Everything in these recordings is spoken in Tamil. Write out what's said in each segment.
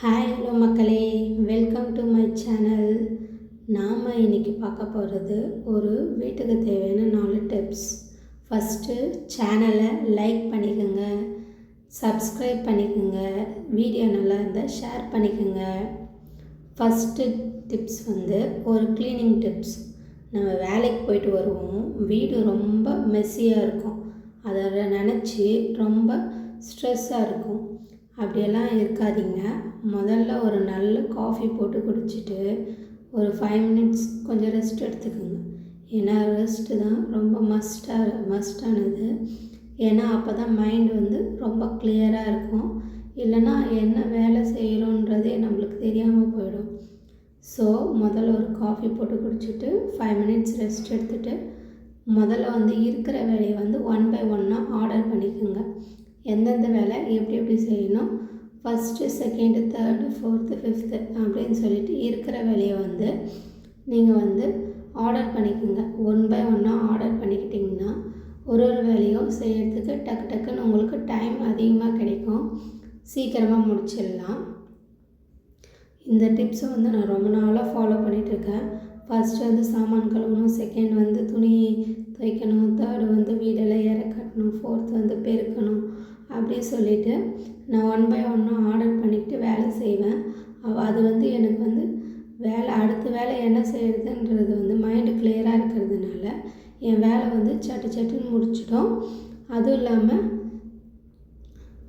ஹாய் ஹலோ மக்களே. வெல்கம் டு மை சேனல் நாம் இன்றைக்கி பார்க்க போகிறது ஒரு வீட்டுக்கு தேவையான நாலு டிப்ஸ் ஃபஸ்ட்டு சேனலை லைக் பண்ணிக்கோங்க. சப்ஸ்கிரைப் பண்ணிக்கோங்க. வீடியோ நல்லா இருந்தால் ஷேர் பண்ணிக்கோங்க. ஃபஸ்ட்டு டிப்ஸ் வந்து ஒரு க்ளீனிங் டிப்ஸ் நம்ம வேலைக்கு போயிட்டு வருவோம். வீடு ரொம்ப மெஸ்ஸியாக இருக்கும். அதை நினச்சி ரொம்ப ஸ்ட்ரெஸ்ஸாக இருக்கும். அப்படியெல்லாம் இருக்காதீங்க. முதல்ல ஒரு நல்ல காஃபி போட்டு குடிச்சிட்டு ஒரு ஃபைவ் மினிட்ஸ் கொஞ்சம் ரெஸ்ட் எடுத்துக்கோங்க. ஏன்னா ரெஸ்ட்டு தான் ரொம்ப மஸ்டாக மஸ்டானது ஏன்னா அப்போ தான் மைண்ட் வந்து ரொம்ப கிளியராக இருக்கும். இல்லைன்னா என்ன வேலை செய்கிறோன்றதே நம்மளுக்கு தெரியாமல் போயிடும். ஸோ முதல்ல ஒரு காஃபி போட்டு குடிச்சிட்டு ஃபைவ் மினிட்ஸ் ரெஸ்ட் எடுத்துகிட்டு முதல்ல வந்து இருக்கிற வேலையை வந்து ஒன் பை ஒன்னாக ஆர்டர் பண்ணிக்கோங்க. எந்தெந்த வேலை எப்படி எப்படி செய்யணும் first second third fourth fifth அப்படின்னு சொல்லிட்டு இருக்கிற வேலையை வந்து நீங்கள் வந்து ஆர்டர் பண்ணிக்கோங்க. ஒன் பை ஒன்னாக ஆர்டர் பண்ணிக்கிட்டிங்கன்னா ஒரு ஒரு வேலையும் செய்கிறதுக்கு டக்கு டக்குன்னு உங்களுக்கு டைம் அதிகமாக கிடைக்கும். சீக்கிரமாக முடிச்சிடலாம். இந்த டிப்ஸை வந்து நான் ரொம்ப நாளாக ஃபாலோ பண்ணிகிட்ருக்கேன் ஃபஸ்ட்டு வந்து சாமான் கழுவணும் செகண்ட் வந்து துணி துவைக்கணும் தேர்டு வந்து வீடெல்லாம் ஏற கட்டணும் ஃபோர்த் வந்து பெருக்கணும். அப்படி சொல்லிவிட்டு நான் ஒன் பை ஒன்னாக ஆர்டர் பண்ணிக்கிட்டு வேலை செய்வேன். அது வந்து எனக்கு வந்து வேலை அடுத்த வேலை என்ன செய்கிறதுன்றது வந்து மைண்டு கிளியராக இருக்கிறதுனால என் வேலை வந்து சட்டு சட்டுன்னு முடிச்சிட்டோம். அதுவும் இல்லாமல்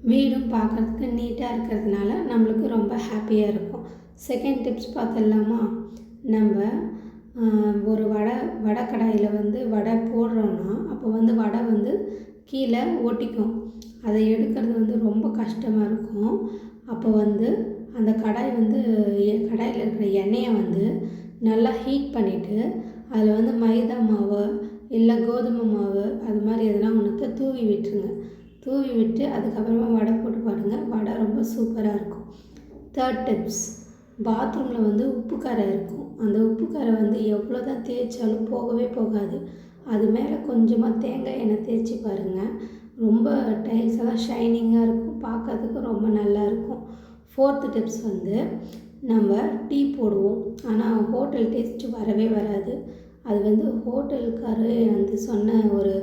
வீடும் பார்க்குறதுக்கு நீட்டாக இருக்கிறதுனால நம்மளுக்கு ரொம்ப ஹாப்பியாக இருக்கும். செகண்ட் டிப்ஸ் பார்த்துடலாமா நம்ம ஒரு வடை வடை கடாயில் வந்து வடை போடுறோன்னா அப்போ வந்து வடை வந்து கீழே ஒட்டிக்கும். அதை எடுக்கிறது வந்து ரொம்ப கஷ்டமாக இருக்கும். அப்போ வந்து அந்த கடாய் வந்து கடாயில் இருக்கிற எண்ணெயை வந்து நல்லா ஹீட் பண்ணிவிட்டு அதில் வந்து மைதா மாவு இல்லை கோதுமை மாவு அது மாதிரி எதனா ஒன்றுத்த தூவி விட்டுருங்க. தூவி விட்டு அதுக்கப்புறமா வடை போட்டு பாருங்கள் வடை ரொம்ப சூப்பராக இருக்கும். தேர்ட் டிப்ஸ் பாத்ரூமில் வந்து உப்பு கரை இருக்கும். அந்த உப்பு கரை வந்து எவ்வளோ தான் தேய்ச்சாலும் போகவே போகாது. அது மேலே கொஞ்சமாக தேங்காய் எண்ணெய் தேய்ச்சி பாருங்கள் ரொம்ப டைல்ஸ் எல்லாம் ஷைனிங்காக இருக்கும். பார்க்கறதுக்கு ரொம்ப நல்லாயிருக்கும் ஃபோர்த்து டிப்ஸ் வந்து நம்ம டீ போடுவோம். ஆனால் ஹோட்டல் டேஸ்ட்டு வரவே வராது. அது வந்து ஹோட்டலுக்காரு வந்து சொன்ன ஒரு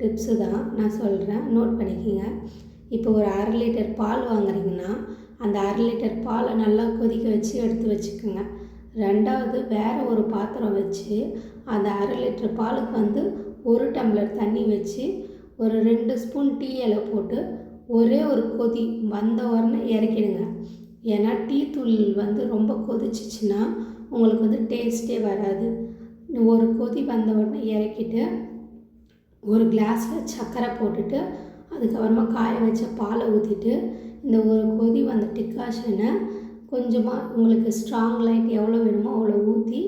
டிப்ஸு தான். நான் சொல்கிறேன் நோட் பண்ணிக்கோங்க. இப்போ ஒரு அரை லிட்டர் பால் வாங்குறீங்கன்னா அந்த அரை லிட்டர் பாலை நல்லா கொதிக்க வச்சு எடுத்து வச்சுக்கோங்க. ரெண்டாவது வேறு ஒரு பாத்திரம் வச்சு அந்த அரை லிட்டர் பாலுக்கு வந்து ஒரு டம்ளர் தண்ணி வச்சு ஒரு ரெண்டு ஸ்பூன் டீ இலை போட்டு ஒரே ஒரு கொதி வந்த உடனே இறக்கிடுங்க. ஏன்னா டீ தூள் வந்து ரொம்ப கொதிச்சிச்சின்னா உங்களுக்கு வந்து டேஸ்ட்டே வராது. ஒரு கொதி வந்த உடனே இறக்கிட்டு ஒரு கிளாஸில் சர்க்கரை போட்டுட்டு அதுக்கப்புறமா காய வச்ச பாலை ஊற்றிட்டு இந்த ஒரு கொதி வந்த டிக்காஷனை கொஞ்சமாக உங்களுக்கு ஸ்ட்ராங் லைட் எவ்வளோ வேணுமோ அவ்வளோ ஊற்றி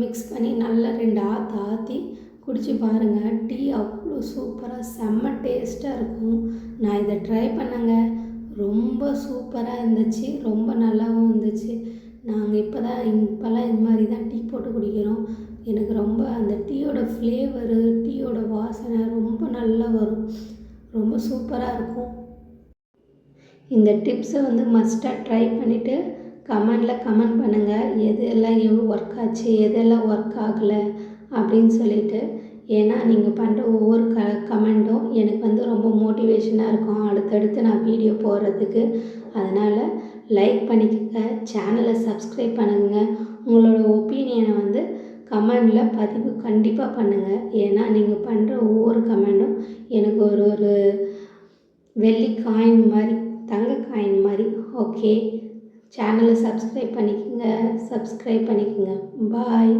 மிக்ஸ் பண்ணி நல்லா ரெண்டு ஆற்று ஆற்றி குடிச்சு பாருங்கள் டீ அவ்வளோ சூப்பராக செம்ம டேஸ்ட்டாக இருக்கும். நான் இதை ட்ரை பண்ணேங்க. ரொம்ப சூப்பராக இருந்துச்சு. ரொம்ப நல்லாவும் இருந்துச்சு. நாங்கள் இப்போ தான் இப்போல்லாம் இது மாதிரி தான் டீ போட்டு குடிக்கிறோம். எனக்கு ரொம்ப அந்த டீயோட ஃப்ளேவரு டீயோட வாசனை ரொம்ப நல்லா வரும். ரொம்ப சூப்பராக இருக்கும். இந்த டிப்ஸை வந்து மஸ்ட்டாக ட்ரை பண்ணிவிட்டு கமெண்டில் கமெண்ட் பண்ணுங்கள் எது எல்லாம் எவ்வளோ ஒர்க் ஆச்சு எதெல்லாம் ஒர்க் ஆகலை அப்படின்னு சொல்லிட்டு ஏன்னா நீங்கள் பண்ணுற ஒவ்வொரு க கமெண்ட்டும் எனக்கு வந்து ரொம்ப மோட்டிவேஷனாக இருக்கும். அடுத்தடுத்து நான் வீடியோ போடுறதுக்கு. அதனால் லைக் பண்ணிக்கோங்க சேனலை சப்ஸ்கிரைப் பண்ணுங்கள் உங்களோட ஒப்பீனியனை வந்து கமெண்டில் பதிவு கண்டிப்பாக பண்ணுங்கள் ஏன்னா நீங்கள் பண்ணுற ஒவ்வொரு கமெண்டும் எனக்கு ஒரு ஒரு வெள்ளி காயின் மாதிரி தங்க காயின் மாதிரி. ஓகே. சேனலை சப்ஸ்கிரைப் பண்ணிக்கோங்க சப்ஸ்கிரைப் பண்ணிக்கோங்க. பாய்.